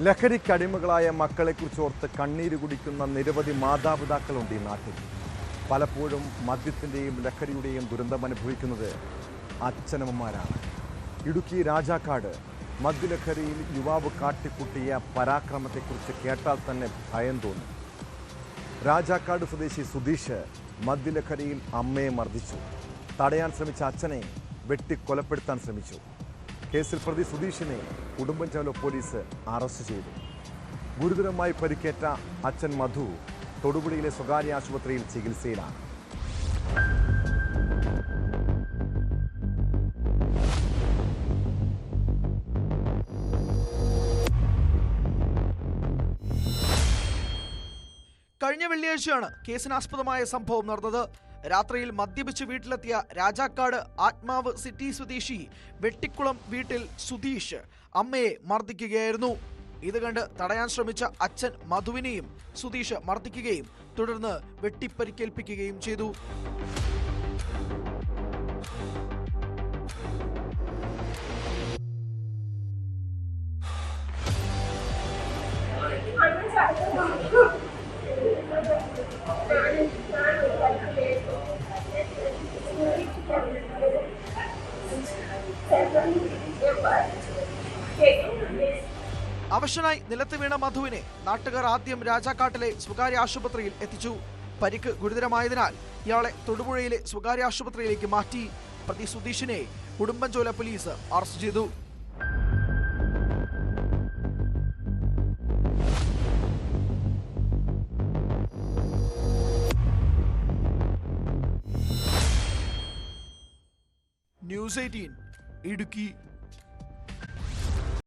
ലഹരിക്കടിമകളായ മക്കളെക്കുറിച്ച് ഓർത്ത് കണ്ണീര് കുടിക്കുന്ന നിരവധി മാതാപിതാക്കളുണ്ട് ഈ നാട്ടിൽ. പലപ്പോഴും മദ്യത്തിന്റെയും ലഹരിയുടെയും ദുരന്തം അനുഭവിക്കുന്നത് അച്ഛനമ്മമാരാണ്. ഇടുക്കി രാജാക്കാട് മദ്യലഹരിയിൽ യുവാവ് കാട്ടിക്കുട്ടിയ പരാക്രമത്തെക്കുറിച്ച് കേട്ടാൽ തന്നെ ഭയം തോന്നും. രാജാക്കാട് സ്വദേശി സുധീഷ് മദ്യലഹരിയിൽ അമ്മയെ മർദ്ദിച്ചു. തടയാൻ ശ്രമിച്ച അച്ഛനെ വെട്ടിക്കൊലപ്പെടുത്താൻ ശ്രമിച്ചു. കേസിൽ പ്രതി സുധീഷിനെ ഉടുമ്പൻചോല പോലീസ് അറസ്റ്റ് ചെയ്തു. ഗുരുതരമായി പരിക്കേറ്റ അച്ഛൻ മധു തൊടുപുഴയിലെ സ്വകാര്യ ആശുപത്രിയിൽ ചികിത്സയിലാണ്. കഴിഞ്ഞ വെള്ളിയാഴ്ചയാണ് കേസിനാസ്പദമായ സംഭവം നടന്നത്. രാത്രിയിൽ മദ്യപിച്ച് വീട്ടിലെത്തിയ രാജാക്കാട് ആത്മാവ് സിറ്റി സ്വദേശി വെട്ടിക്കുളം വീട്ടിൽ സുധീഷ് അമ്മയെ മർദ്ദിക്കുകയായിരുന്നു. ഇത് കണ്ട് തടയാൻ ശ്രമിച്ച അച്ഛൻ മധുവിനെയും സുധീഷ് മർദ്ദിക്കുകയും തുടർന്ന് വെട്ടിപ്പരിക്കേൽപ്പിക്കുകയും ചെയ്തു. അവശനായി നിലത്ത് വീണ മധുവിനെ നാട്ടുകാർ ആദ്യം രാജാക്കാട്ടിലെ സ്വകാര്യ ആശുപത്രിയിൽ എത്തിച്ചു. പരിക്ക് ഗുരുതരമായതിനാൽ ഇയാളെ തൊടുപുഴയിലെ സ്വകാര്യ ആശുപത്രിയിലേക്ക് മാറ്റി പ്രതി സുധീഷിനെ ഉടുമ്പൻചോല പോലീസ് അറസ്റ്റ് ചെയ്തു. News eighteen Idukki